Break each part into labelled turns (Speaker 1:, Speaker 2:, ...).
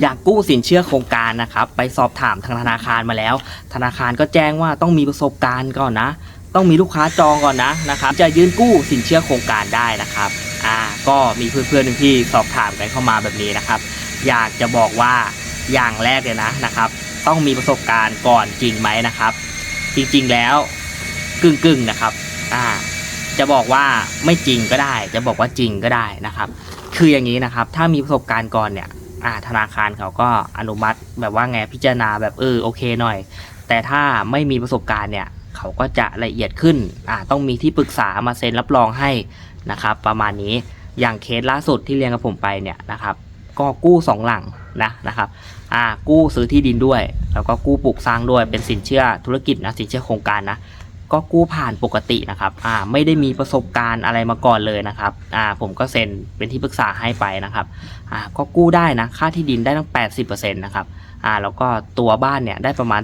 Speaker 1: อยากกู้สินเชื่อโครงการนะครับ ไปสอบถามทางธนาคารมาแล้ว ธนาคารก็แจ้งว่าต้องมีประสบการณ์ก่อนนะ ต้องมีลูกค้าจองก่อนนะนะครับ จะยื่นกู้สินเชื่อโครงการได้นะครับอ่าก็มีเพื่อนๆหนึ่งที่สอบถามกันเข้ามาแบบนี้นะครับ อยากจะบอกว่าอย่างแรกเลยนะนะครับ ต้องมีประสบการณ์ก่อนจริงไหมนะครับ จริงๆแล้วกึ่งๆนะครับอ่าจะบอกว่าไม่จริงก็ได้ จะบอกว่าจริงก็ได้นะครับ คืออย่างนี้นะครับ ถ้ามีประสบการณ์ก่อนเนี่ย อ่าธนาคารเขาก็อนุมัติแบบว่าไงพิจารณาแบบเออโอเคหน่อย แต่ถ้าไม่มีประสบการณ์เนี่ยเขาก็จะละเอียดขึ้นอ่าต้องมีที่ปรึกษามาเซ็นรับรองให้นะครับประมาณนี้อย่างเคสล่าสุดที่เรียนกับผมไปเนี่ยนะครับก็กู้สองหลังนะนะครับอ่ากู้ซื้อที่ดินด้วย แล้วก็กู้ปลูกสร้างด้วยเป็นสินเชื่อธุรกิจนะสินเชื่อโครงการนะ ก็กู้ผ่านปกตินะครับอ่าไม่ได้มีประสบการณ์อะไรมาก่อนเลยนะครับอ่าผมก็เซ็นเป็นที่ปรึกษาให้ไปนะครับอ่าก็กู้ได้นะค่าที่ดินได้ตั้ง 80%นะครับอ่าแล้วก็ตัวบ้านเนี่ยได้ประมาณ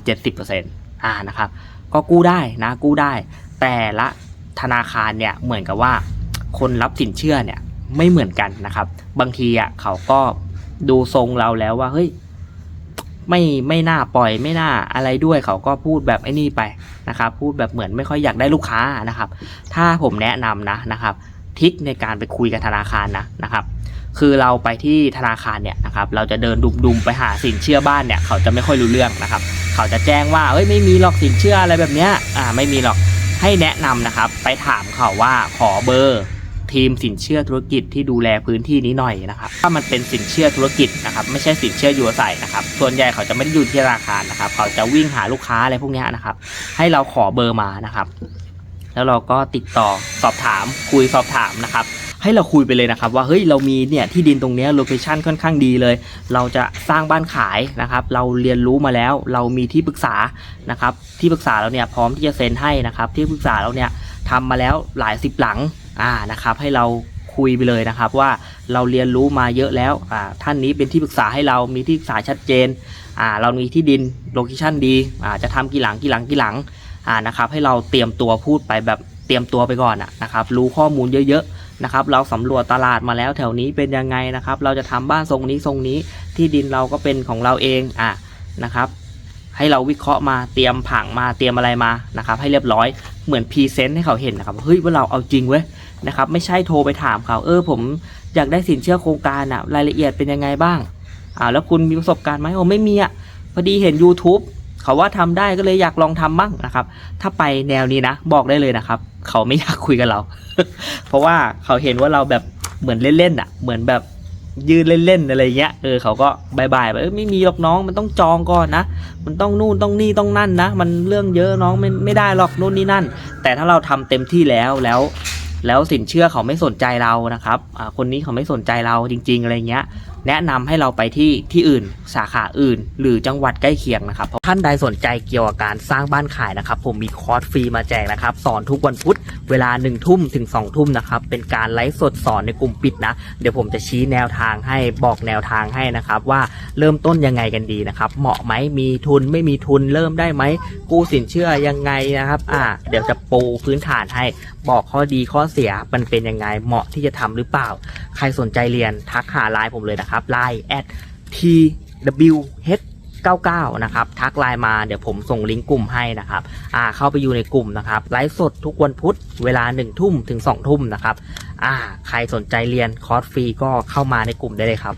Speaker 1: 70%อ่านะครับก็กู้ได้นะกู้ได้ แต่ละธนาคารเนี่ยเหมือนกับว่า คนรับสินเชื่อเนี่ยไม่เหมือนกันนะครับ บางทีอะเขาก็ดูทรงเราแล้วว่าเฮ้ย ไม่ไม่น่าปล่อยไม่น่าอะไรด้วยเขาก็พูดแบบไอ้นี่ไปนะครับพูดแบบเหมือนไม่ค่อยอยากได้ลูกค้านะครับ ถ้าผมแนะนำนะนะครับทริคในการไปคุยกับธนาคารนะนะครับ คือเราไปที่ธนาคารเนี่ยนะครับ เราจะเดินดุมๆไปหาสินเชื่อบ้านเนี่ยเขาจะไม่ค่อยรู้เรื่องนะครับ เขาจะแจ้งว่าเอ้ยไม่มีหรอกสินเชื่ออะไรแบบเนี้ยอ่าไม่มีหรอกให้แนะนำนะครับ ไปถามเขาว่าขอเบอร์ ทีมสินเชื่อธุรกิจที่ดูแลพื้นที่นี้หน่อยนะครับถ้ามันเป็นสินเชื่อธุรกิจนะครับไม่ใช่สินเชื่ออยู่อาศัยนะครับส่วนใหญ่เขาจะไม่ได้อยู่ที่ธนาคารนะครับเขาจะวิ่งหาลูกค้าอะไรพวกนี้นะครับให้เราขอเบอร์มานะครับ แล้วเราก็ติดต่อสอบถามคุยสอบถามนะครับให้เราคุยไปเลยนะครับว่าเฮ้ยเรามีเนี่ยที่ดินตรงเนี้โลเคชันค่อนข้างดีเลย เราจะสร้างบ้านขายนะครับเราเรียนรู้มาแล้วเรามีที่ปรึกษานะครับที่ปรึกษาเราเนี่ยพร้อมที่จะเซ็นให้นะครับที่ปรึกษาเราเนี่ยทำมาแล้วหลายสิบหลัง อ่านะครับให้เราคุยไปเลยนะครับว่าเราเรียนรู้มาเยอะแล้วอ่าท่านนี้เป็นที่ปรึกษาให้เรามีที่ปรึกษาชัดเจนอ่าเรามีที่ดินโลเคชั่นดีอ่าจะทำกี่หลังกี่หลังกี่หลังอ่านะครับให้เราเตรียมตัวพูดไปแบบเตรียมตัวไปก่อนอะนะครับรู้ข้อมูลเยอะๆนะครับเราสำรวจตลาดมาแล้วแถวนี้เป็นยังไงนะครับเราจะทำบ้านทรงนี้ทรงนี้ที่ดินเราก็เป็นของเราเองอะนะครับ ให้เราวิเคราะห์มาเตรียมผังมาเตรียมอะไรมานะครับให้เรียบร้อยเหมือนพรีเซนต์ให้เขาเห็นนะครับเฮ้ยว่าเราเอาจริงเว้ยนะครับไม่ใช่โทรไปถามเขาเออผมอยากได้สินเชื่อโครงการอะรายละเอียดเป็นยังไงบ้างอ่าแล้วคุณมีประสบการณ์ไหมโอ้ไม่มีอะพอดีเห็น YouTube เขาว่าทำได้ก็เลยอยากลองทำบ้างนะครับ ถ้าไปแนวนี้นะ บอกได้เลยนะครับ เขาไม่อยากคุยกับเรา เพราะว่าเขาเห็นว่าเราแบบเหมือนเล่นๆอะ เหมือนแบบ ยืนเล่นๆอะไรเงี้ยเออเขาก็บายบายไปไม่มีหรอกน้องมันต้องจองก่อนนะ มันต้องนู่นต้องนี่ต้องนั่นนะ มันเรื่องเยอะน้องไม่ไม่ได้หรอกนู่นนี่นั่น แต่ถ้าเราทำเต็มที่แล้วแล้วแล้วสินเชื่อเขาไม่สนใจเรานะครับอ่าคนนี้เขาไม่สนใจเราจริง ๆ อะไรเงี้ย แนะนำให้เราไปที่ที่อื่นสาขาอื่น หรือจังหวัดใกล้เคียงนะครับเพราะท่านใดสนใจเกี่ยวกับการสร้างบ้านขายนะครับ ผมมีคอร์สฟรีมาแจกนะครับ สอนทุกวันพุธเวลา1นึ่ทุ่มถึง2องทุ่มนะครับเป็นการไลฟ์สดสอนในกลุ่มปิดนะ เดี๋ยวผมจะชี้แนวทางให้บอกแนวทางให้นะครับว่าเริ่มต้นยังไงกันดีนะครับเหมาะไหมมีทุนไม่มีทุนเริ่มได้ไหมกู้สินเชื่อยังไงนะครับอ่าเดี๋ยวจะปูพื้นฐานให้บอกข้อดีข้อเสียมันเป็นยังไงเหมาะที่จะทำหรือเปล่า ใครสนใจเรียนทักหาไลน์ผมเลยนะครับไลน์ at twh 99 นะครับ ทักไลน์มาเดี๋ยวผมส่งลิงก์กลุ่มให้นะครับ อ่า เข้าไปอยู่ในกลุ่มนะครับ ไลฟ์สดทุกวันพุธเวลา1ทุ่มถึง2ทุ่มนะครับ อ่า ใครสนใจเรียนคอร์สฟรีก็เข้ามาในกลุ่มได้เลยครับ